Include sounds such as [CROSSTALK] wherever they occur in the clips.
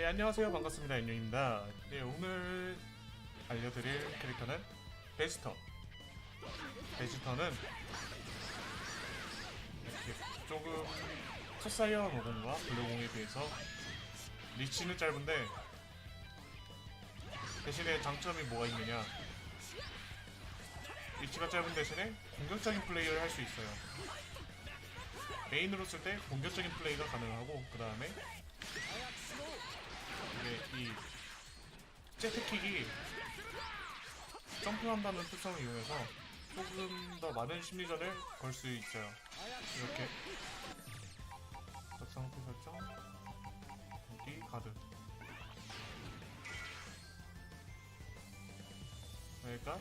네, 안녕하세요. 반갑습니다. 인용입니다. 네, 오늘 알려드릴 캐릭터는 베지터. 베지터는 이렇게 조금 첫사이언 50과 블루공에 비해서 리치는 짧은데 대신에 장점이 뭐가 있느냐 리치가 짧은 대신에 공격적인 플레이를 할 수 있어요 메인으로 쓸 때 공격적인 플레이가 가능하고 그 다음에 이게 이 제트킥이 점프한다는 특성을 이용해서 조금 더 많은 심리전을 걸 수 있어요 이렇게. 상태 설정 여기 가드. 그러니까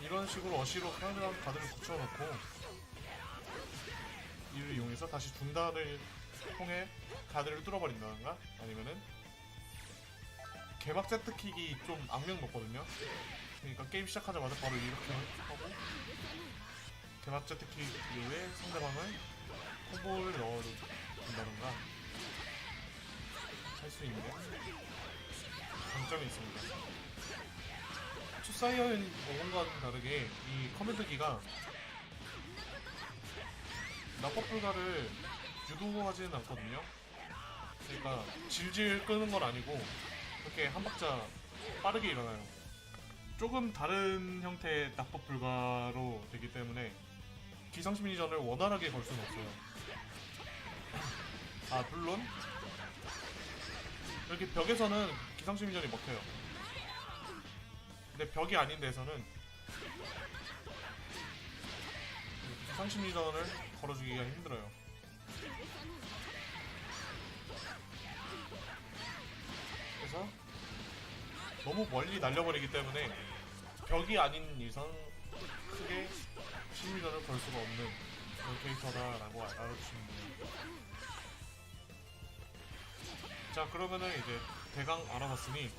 이런 식으로 어시로 편한 가드를 붙여놓고 이를 이용해서 다시 중단을 통해 가드를 뚫어버린다던가 아니면은 개막 세트킥이 좀 악명 높거든요. 그러니까 게임 시작하자마자 바로 이렇게 하고 개막 세트킥 이후에 상대방을 콤보를 넣어준다던가 할 수 있는 장점이 있습니다. 투사이어인 어원과는 다르게 이 커맨드기가 납법 불가를 유도하지는 않거든요. 그러니까 질질 끄는 건 아니고 이렇게 한 박자 빠르게 일어나요. 조금 다른 형태의 납법 불가로 되기 때문에 기상심리전을 원활하게 걸 수는 없어요. 아 물론 이렇게 벽에서는 기상심리전이 먹혀요. 근데 벽이 아닌 데서는 기 상심 리전을 걸어주기가 힘들어요. 그래서 너무 멀리 날려버리기 때문에 벽이 아닌 이상 크게 심리전을 걸 수가 없는 그런 캐릭터다라고 알아주시면 돼요. 자 그러면은 이제 대강 알아봤으니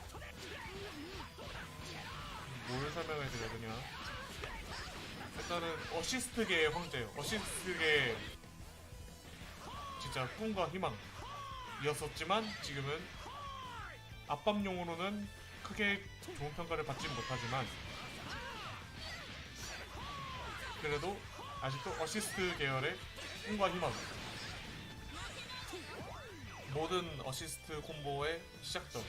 뭘 설명해 드려야 되냐 일단은 어시스트계의 황제예요. 어시스트계 진짜 꿈과 희망이었었지만 지금은 압박용으로는 크게 좋은 평가를 받지 못하지만 그래도 아직도 어시스트 계열의 꿈과 희망. 모든 어시스트 콤보의 시작점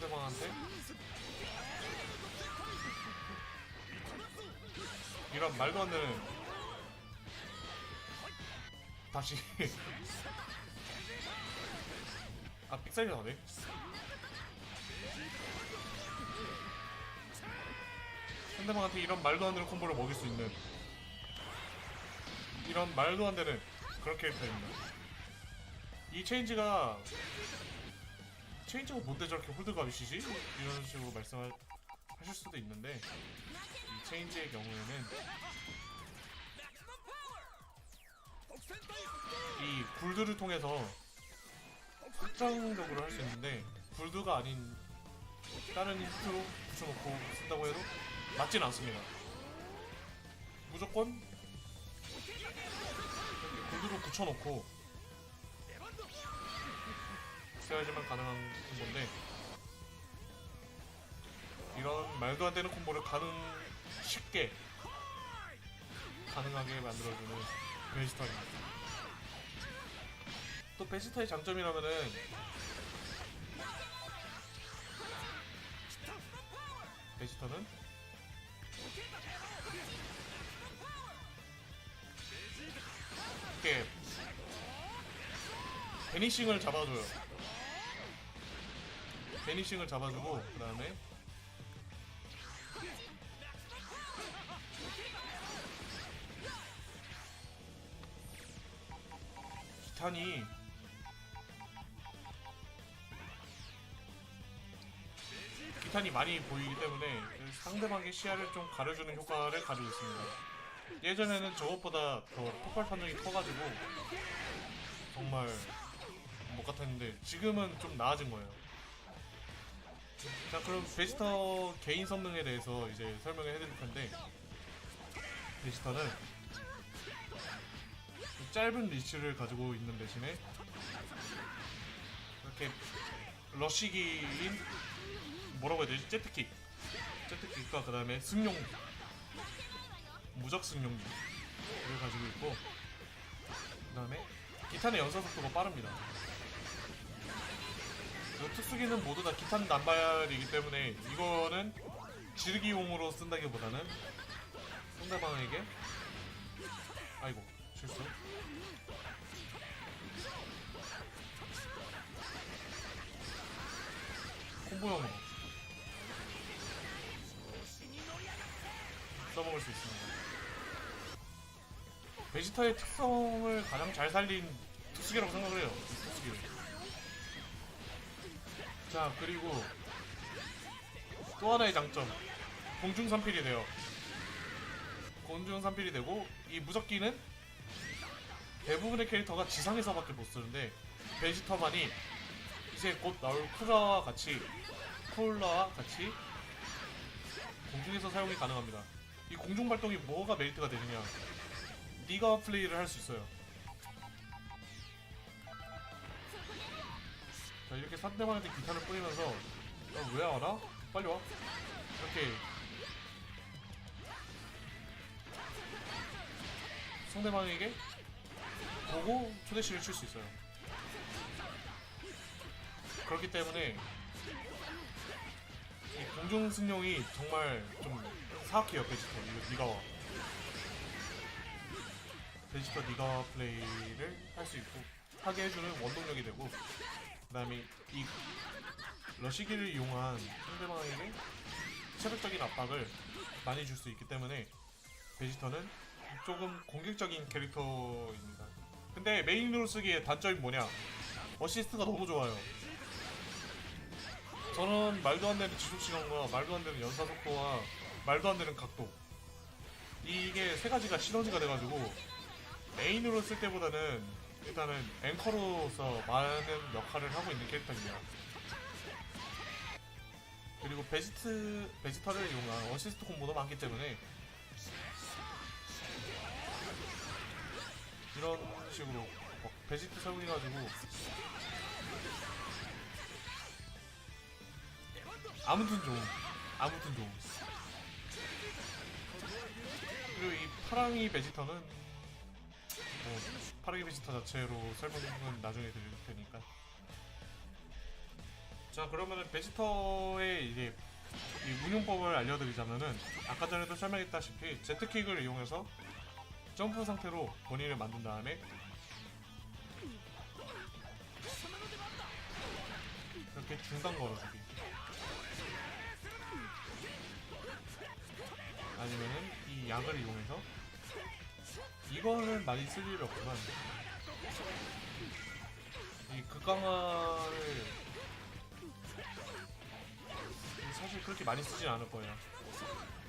상대방한테? 이런 말도 안 되는 다시 아 삑사리 나네? 상대방한테 이런 말도 안 되는 콤보를 먹일 수 있는 이런 말도 안 되는 그런 캐릭터입니다 이 체인지가 체인지가 뭔데 저렇게 홀드감이 시지? 이런 식으로 말씀하실 수도 있는데 이 체인지의 경우에는 이 굴드를 통해서 확장적으로 할 수 있는데 굴드가 아닌 다른 힌트로 붙여놓고 쓴다고 해도 맞진 않습니다. 무조건 굴드로 붙여놓고 써야지만 가능한 콤보인데 이런 말도 안 되는 콤보를 가능 쉽게 가능하게 만들어주는 베지터입니다. 또 베지터의 장점이라면은 베지터는 이렇게 베니싱을 잡아줘요. 베니싱을 잡아주고 그 다음에 기탄이 기탄이 많이 보이기 때문에 상대방의 시야를 좀 가려주는 효과를 가지고 있습니다. 예전에는 저것보다 더 폭발 판정이 커가지고 정말 못 같았는데 지금은 좀 나아진 거예요. 자 그럼 베지터 개인 성능에 대해서 이제 설명을 해드릴 텐데 베지터는 이 짧은 리치를 가지고 있는 대신에 이렇게 러시기인 뭐라고 해야 되지? 제트킥 제트킥과 그 다음에 승용 무적 승용기를 가지고 있고 그 다음에 기탄의 연사 속도가 빠릅니다 그 특수기는 모두 다 기탄 난발이기 때문에 이거는 지르기용으로 쓴다기보다는 상대방에게 아이고 실수. 콤보용으로 써먹을 수 있습니다. 베지터의 특성을 가장 잘 살린 특수기라고 생각을 해요 이 특수기를 자 그리고 또 하나의 장점. 공중 산필이 돼요. 공중 산필이 되고 이 무적기는 대부분의 캐릭터가 지상에서밖에 못 쓰는데 베지터만이 이제 곧 나올 쿠라와 같이 쿨라와 같이 공중에서 사용이 가능합니다. 이 공중 발동이 뭐가 메리트가 되느냐. 네가 플레이를 할 수 있어요 자 이렇게 상대방한테 기탄을 뿌리면서 어, 왜 알아? 빨리 와. 이렇게. 상대방에게 보고 초대시를 칠 수 있어요. 그렇기 때문에 이 공중 승용이 정말 좀 사악해요 베지터 이거 니가 와. 베지터 니가 플레이를 할 수 있고 하게 해주는 원동력이 되고 그 다음에 이 러시기를 이용한 상대방에게 체력적인 압박을 많이 줄 수 있기 때문에 베지터는 조금 공격적인 캐릭터입니다. 근데 메인으로 쓰기에 단점이 뭐냐? 어시스트가 너무 좋아요. 저는 말도 안 되는 지속 시간과 말도 안 되는 연사 속도와 말도 안 되는 각도 이게 세 가지가 시너지가 돼가지고 메인으로 쓸 때보다는 일단은 앵커로서 많은 역할을 하고 있는 캐릭터입니다. 그리고 베지트 베지터를 이용한 어시스트 콤보도 많기 때문에 이런 식으로 막 베지트 사용해가지고 아무튼 좋음 아무튼 좋음 그리고 이 파랑이 베지터는 뭐 파랑이 베지터 자체로 설명은 나중에 드릴 테니까. 자 그러면은 베지터의 이제 이 운용법을 알려드리자면은 아까 전에도 설명했다시피 제트킥을 이용해서 점프 상태로 본인을 만든 다음에 이렇게 중단 걸어주기. 아니면은 이 약을 이용해서 이거는 많이 쓸 일이 없지만 이 극강화를 사실 그렇게 많이 쓰진 않을 거예요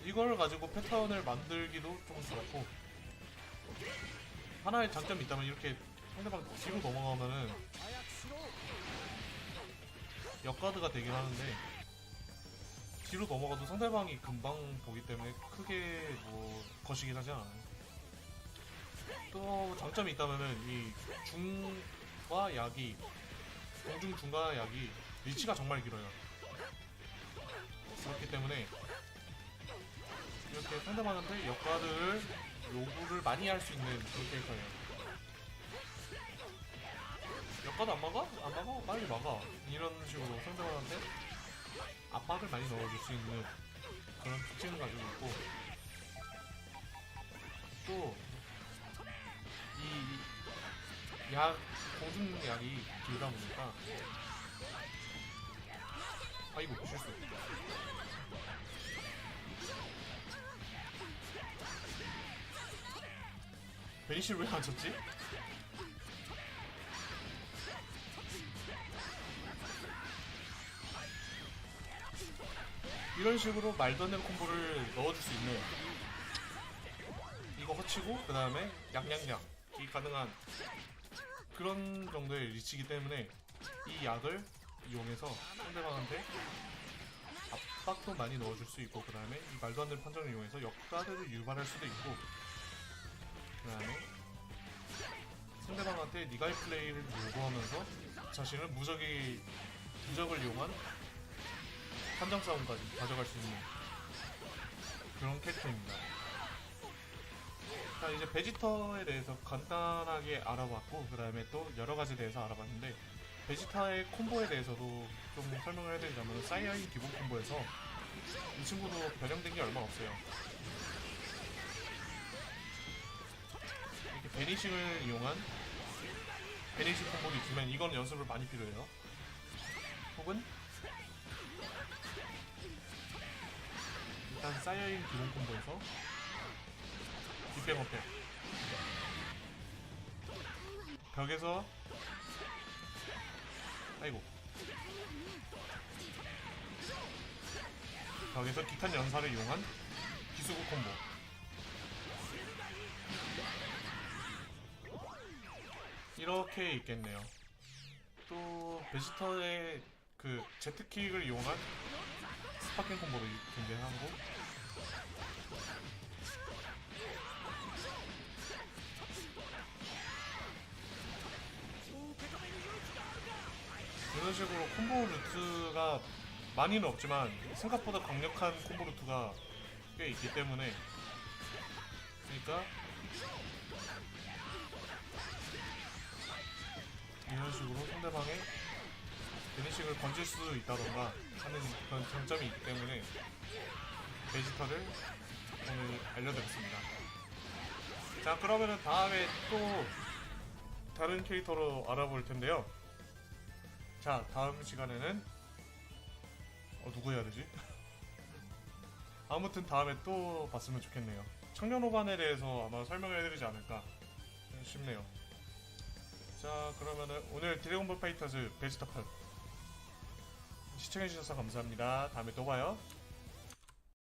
이걸 가지고 패턴을 만들기도 좀 그렇고 하나의 장점이 있다면 이렇게 상대방 뒤로 넘어가면은 역가드가 되긴 하는데 뒤로 넘어가도 상대방이 금방 보기 때문에 크게 뭐 거시긴 하지 않아요. 또 장점이 있다면은 이 중과 약이 공중 중과 약이 리치가 정말 길어요. 그렇기 때문에 이렇게 상대방한테 역가드를 요구를 많이 할 수 있는 그런 캐릭터예요. 역가드 안 막아? 안 막아? 빨리 막아. 이런 식으로 상대방한테 압박을 많이 넣어줄 수 있는 그런 특징을 가지고 있고 또 이약 공중약이 길다 보니까 아이고 실수 베니실 왜안 쳤지? 이런 식으로 말도 안 되는 콤보를 넣어줄 수 있는 이거 허치고 그 다음에 약약 약이 가능한 그런 정도의 리치기 때문에 이 약을 이용해서 상대방한테 압- 빡도 많이 넣어줄 수 있고 그 다음에 이 말도 안 되는 판정을 이용해서 역가드를 유발할 수도 있고 그 다음에 상대방한테 니가의 플레이를 요구하면서 자신을 무적이 무적을 이용한 판정 싸움까지 가져갈 수 있는 그런 캐릭터입니다. 자 이제 베지터에 대해서 간단하게 알아봤고 그 다음에 또 여러 가지에 대해서 알아봤는데 베지타의 콤보에 대해서도 좀 설명을 해드리자면 사이아인 기본 콤보에서 이 친구도 변형된 게 얼마 없어요. 이렇게 베니싱을 이용한 베니싱 콤보도 있지만 이건 연습을 많이 필요해요. 혹은 일단 사이아인 기본 콤보에서 뒷배 어패 벽에서. 아이고. 벽에서 기탄 연사를 이용한 기수구 콤보. 이렇게 있겠네요. 또 베지터의 그 제트킥을 이용한 스파킹 콤보도 존재하고 이런 식으로 콤보 루트가 많이는 없지만 생각보다 강력한 콤보 루트가 꽤 있기 때문에 그러니까 이런 식으로 상대방의 베니싱을 건질 수 있다던가 하는 그런 장점이 있기 때문에 베지터를 오늘 알려드렸습니다. 자 그러면은 다음에 또 다른 캐릭터로 알아볼 텐데요. 자 다음 시간에는 어 누구 해야 되지? [LAUGHS] 아무튼 다음에 또 봤으면 좋겠네요. 청년 호반에 대해서 아마 설명을 해드리지 않을까 싶네요. 자 그러면은 오늘 드래곤볼 파이터즈 베지터 편 시청해주셔서 감사합니다. 다음에 또 봐요.